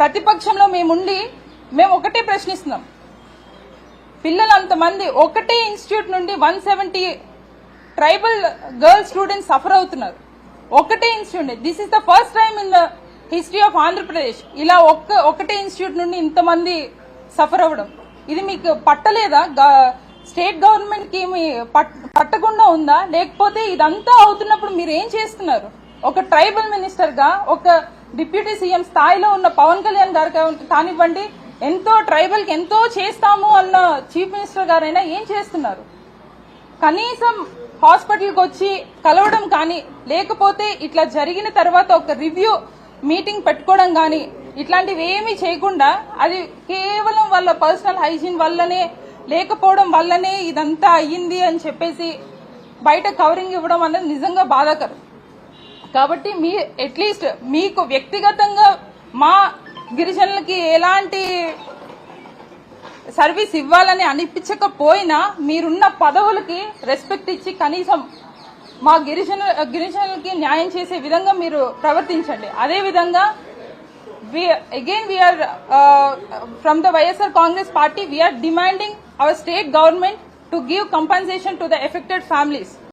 ప్రతిపక్షంలో మేముండి మేము ఒకటే ప్రశ్నిస్తున్నాం. పిల్లలు అంతమంది ఒకటే ఇన్స్టిట్యూట్ నుండి one seventy tribal girl students suffer అవుతున్నారు. ఒకటే institute this is the first time in the history of Andhra Pradesh ఇలా ఒక్క ఒకటే ఇన్స్టిట్యూట్ నుండి ఇంతమంది సఫర్ అవ్వడం. ఇది మీకు పట్టలేదా? స్టేట్ గవర్నమెంట్కి మీ పట్టకుండా ఉందా? లేకపోతే ఇదంతా అవుతున్నప్పుడు మీరు ఏం చేస్తున్నారు? ఒక ట్రైబల్ మినిస్టర్గా ఒక డిప్యూటీ సీఎం స్థాయిలో ఉన్న పవన్ కళ్యాణ్ గారు కానివ్వండి ఎంతో ట్రైబల్ ఎంతో చేస్తాము అన్న చీఫ్ మినిస్టర్ గారైనా ఏం చేస్తున్నారు? కనీసం హాస్పిటల్కి వచ్చి కలవడం కానీ లేకపోతే ఇట్లా జరిగిన తర్వాత ఒక రివ్యూ మీటింగ్ పెట్టుకోవడం కానీ ఇట్లాంటివి ఏమీ చేయకుండా అది కేవలం వాళ్ళ పర్సనల్ హైజీన్ వల్లనే లేకపోవడం వల్లనే ఇదంతా అయ్యింది అని చెప్పేసి బయట కవరింగ్ ఇవ్వడం అనేది నిజంగా బాధాకరం. కాబట్టి మీ అట్లీస్ట్ మీకు వ్యక్తిగతంగా మా గిరిజనులకి ఎలాంటి సర్వీస్ ఇవ్వాలని అనిపించకపోయినా మీరున్న పదవులకి రెస్పెక్ట్ ఇచ్చి కనీసం మా గిరిజన గిరిజనులకి న్యాయం చేసే విధంగా మీరు ప్రవర్తించండి. అదే విధంగా again we are from the YSR Congress Party we are demanding our state government to give compensation to the affected families